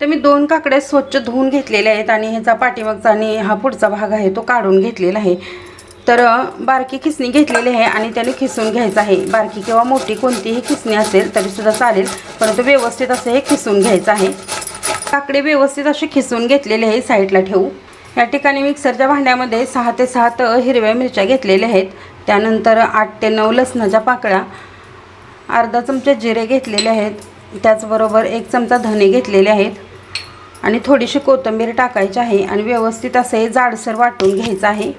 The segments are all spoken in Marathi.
तर मी दोन काकड्या स्वच्छ धुवून घेतलेल्या आहेत आणि ह्याचा पाठीमागचा आणि हा पुढचा भाग आहे तो काढून घेतलेला आहे. तर बारकी खिसणी घेतलेली आहे आणि त्याने खिसून घ्यायचं आहे. बारकी किंवा मोठी कोणतीही खिसणी असेल तरीसुद्धा चालेल परंतु व्यवस्थित असं हे खिसून घ्यायचं आहे. काकडे व्यवस्थित असे खिसून घेतलेले आहे साईडला ठेवू. या ठिकाणी मिक्सरच्या भांड्यामध्ये सहा ते सात हिरव्या मिरच्या घेतलेल्या आहेत. त्यानंतर आठ ते नऊ लसणाच्या पाकळ्या अर्धा चमचा जिरे घेतलेले आहेत. त्याचबरोबर एक चमचा धने घेतलेले आहेत. आणि थोडीशी कोथिंबीर टाकायची आहे आणि व्यवस्थित असं हे जाडसर वाटून घ्यायचं आहे.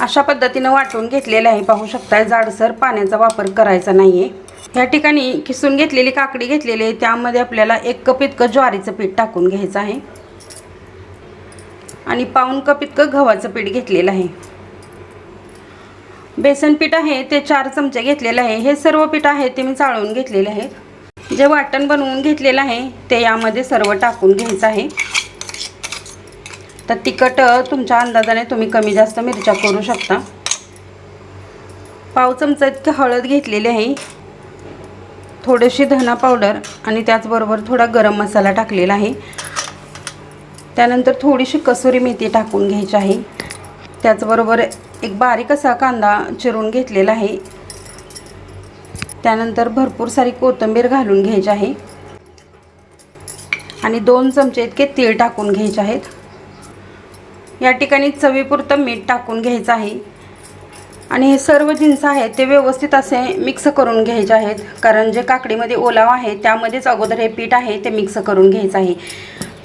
अशा पद्धतीनं वाटून घेतलेलं आहे. पाहू शकताय जाडसर पाण्याचा वापर करायचा नाही आहे या ठिकाणी किसून घेतलेली काकडी घेतलेली आहे. त्यामध्ये आपल्याला एक कप इतकं ज्वारीचं पीठ टाकून घ्यायचं आहे. आणि पाऊण कप इतकं गव्हाचं पीठ घेतलेलं आहे. बेसन पीठ आहे ते चार चमचे घेतलेलं आहे. हे सर्व पीठ आहे ते मी चाळून घेतलेले आहेत जे वाटण बनवून घेतलेलं आहे ते यामध्ये सर्व टाकून घ्यायचं आहे. तर तिखट तुमच्या अंदाजाने तुम्ही कमी जास्त मिरच्या करू शकता. पाव चमचा इतकी हळद घेतलेली आहे. थोडीशी धना पावडर आणि त्याचबरोबर थोडा गरम मसाला टाकलेला आहे. त्यानंतर थोडीशी कसुरी मेथी टाकून घ्यायची आहे. त्याचबरोबर एक बारीक असा कांदा चिरून घेतलेला आहे. त्यानंतर भरपूर सारी कोथिंबीर घालून घ्यायची आहे. आणि दोन चमचे इतके तीळ टाकून घ्यायचे आहेत. या ठिकाणी चवीपुरतं मीठ टाकून घ्यायचं आहे. आणि हे सर्व जिन्स आहेत ते व्यवस्थित असे मिक्स करून घ्यायचे आहेत. कारण जे काकडीमध्ये ओलावा आहे त्यामध्येच अगोदर हे पीठ आहे ते मिक्स करून घ्यायचं आहे.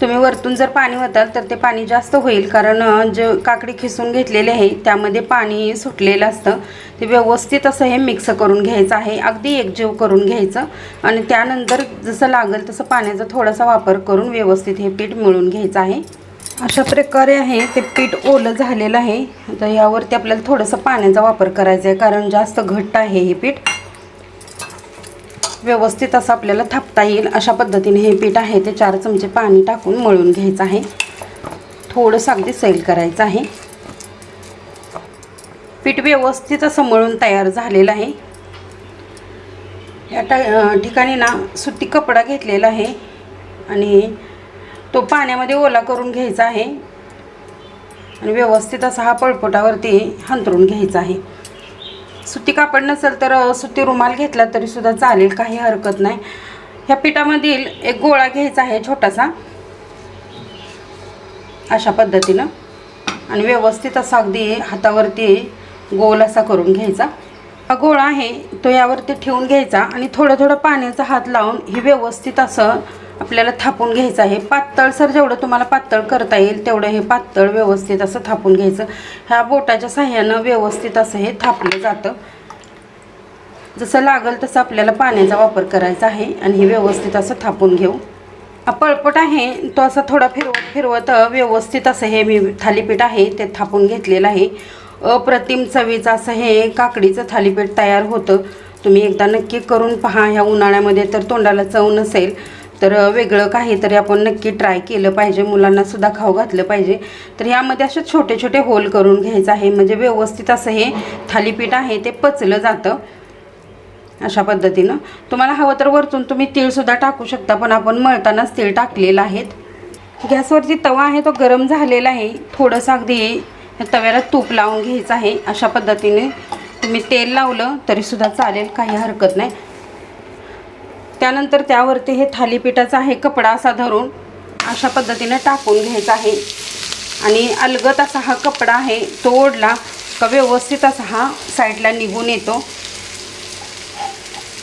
तुम्ही वरतून जर पाणी वताल तर ते पाणी जास्त होईल. कारण जे काकडी खिसून घेतलेली आहे त्यामध्ये पाणी सुटलेलं असतं. ते व्यवस्थित असं हे मिक्स करून घ्यायचं आहे. अगदी एकजीव करून घ्यायचं. आणि त्यानंतर जसं लागेल तसं पाण्याचा थोडासा वापर करून व्यवस्थित हे पीठ मिळून घ्यायचं आहे. अशा प्रकारे आहे ते पीठ ओलं झालेलं आहे. तर यावरती आपल्याला थोडंसं पाण्याचा वापर करायचा आहे. कारण जास्त घट्ट आहे हे पीठ. व्यवस्थित असं आपल्याला थापता येईल. अशा पद्धतीने हे पीठ आहे ते चार चमचे पाणी टाकून मळून घ्यायचं आहे. थोडंसं अगदी सैल करायचं आहे. पीठ व्यवस्थित असं मळून तयार झालेलं आहे. या टा ठिकाणी ना सुती कपडा घेतलेला आहे आणि तो पाण्यामध्ये ओला करून घ्यायचा आहे. आणि व्यवस्थित असा हा पळपोटावरती हंतरून घ्यायचा आहे. सुती कापड नसेल तर सुती रुमाल घेतला तरी सुद्धा चालेल काही हरकत नाही. ह्या पिठामधील एक गोळा घ्यायचा आहे छोटासा. अशा पद्धतीनं. आणि व्यवस्थित असा अगदी हातावरती गोल असा करून घ्यायचा. हा गोळा आहे तो यावरती ठेवून घ्यायचा आणि थोडं थोडं पाण्याचा हात लावून ही व्यवस्थित असं आपल्याला थापून घ्यायचं आहे. पातळसर जेवढं तुम्हाला पातळ करता येईल तेवढं हे पातळ व्यवस्थित असं थापून घ्यायचं. ह्या बोटाच्या साह्यानं व्यवस्थित असं हे थापलं जातं. जसं लागल तसं आपल्याला पाण्याचा वापर करायचा आहे आणि हे व्यवस्थित असं थापून घेऊ. पळपट आहे तो असा थोडा फिरवत फिरवत व्यवस्थित असं हे मी थालीपीठ आहे ते थापून घेतलेलं आहे. अप्रतिम चवीचं असं हे काकडीचं थालीपीठ तयार होतं. तुम्ही एकदा नक्की करून पहा ह्या उन्हाळ्यामध्ये तर तोंडाला चव नसेल. तर वेगळं काहीतरी आपण नक्की ट्राय केलं पाहिजे. मुलांनासुद्धा खाऊ घातलं पाहिजे. तर यामध्ये असे छोटे छोटे होल करून घ्यायचं आहे. म्हणजे व्यवस्थित असं हे थालीपीठ आहे ते पचलं जातं. अशा पद्धतीनं. तुम्हाला हवं तर वरतून तुम्ही तीळसुद्धा टाकू शकता पण आपण मळतानाच तीळ टाकलेलं आहेत. गॅसवरती तवा आहे तो गरम झालेला आहे. थोडंसं अगदी तव्याला तूप लावून घ्यायचं आहे. अशा पद्धतीने तुम्ही तेल लावलं तरीसुद्धा चालेल काही हरकत नाही. त्यानंतर त्यावरती हे थालीपीठाचा आहे कपडा असा धरून अशा पद्धतीने टाकून घ्यायचा आहे. आणि अलगत असा हा कपडा आहे तो ओढला का व्यवस्थित असा हा साईडला निघून येतो.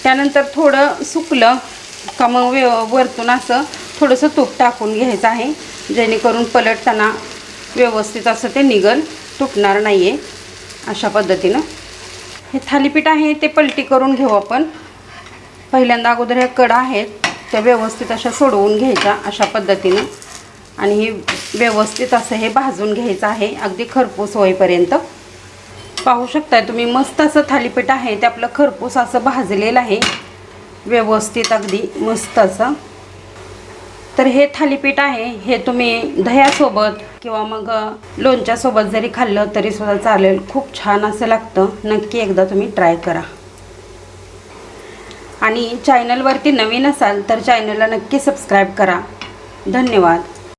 त्यानंतर थोडं सुकलं का मग व्य वरतून असं थोडंसं तूप टाकून घ्यायचं आहे जेणेकरून पलटताना व्यवस्थित असं ते निघल तुटणार नाही आहे अशा पद्धतीनं. हे थालीपीठ आहे ते पलटी करून घेऊ आपण. पहिल्यांदा अगोदर ह्या कडा आहेत त्या व्यवस्थित अशा सोडवून घ्यायच्या अशा पद्धतीनं. आणि हे व्यवस्थित असं हे भाजून घ्यायचं आहे अगदी खरपूस होईपर्यंत. पाहू शकताय तुम्ही मस्त असं थालीपीठ आहे ते आपलं खरपूस असं भाजलेलं आहे. व्यवस्थित अगदी मस्त असं. तर हे थालीपीठ आहे हे तुम्ही दह्यासोबत किंवा मग लोणच्यासोबत जरी खाल्लं तरीसुद्धा चालेल. खूप छान असं लागतं. नक्की एकदा तुम्ही ट्राय करा. आणि चॅनलवरती नवीन असाल तर चॅनलला नक्की सबस्क्राईब करा. धन्यवाद.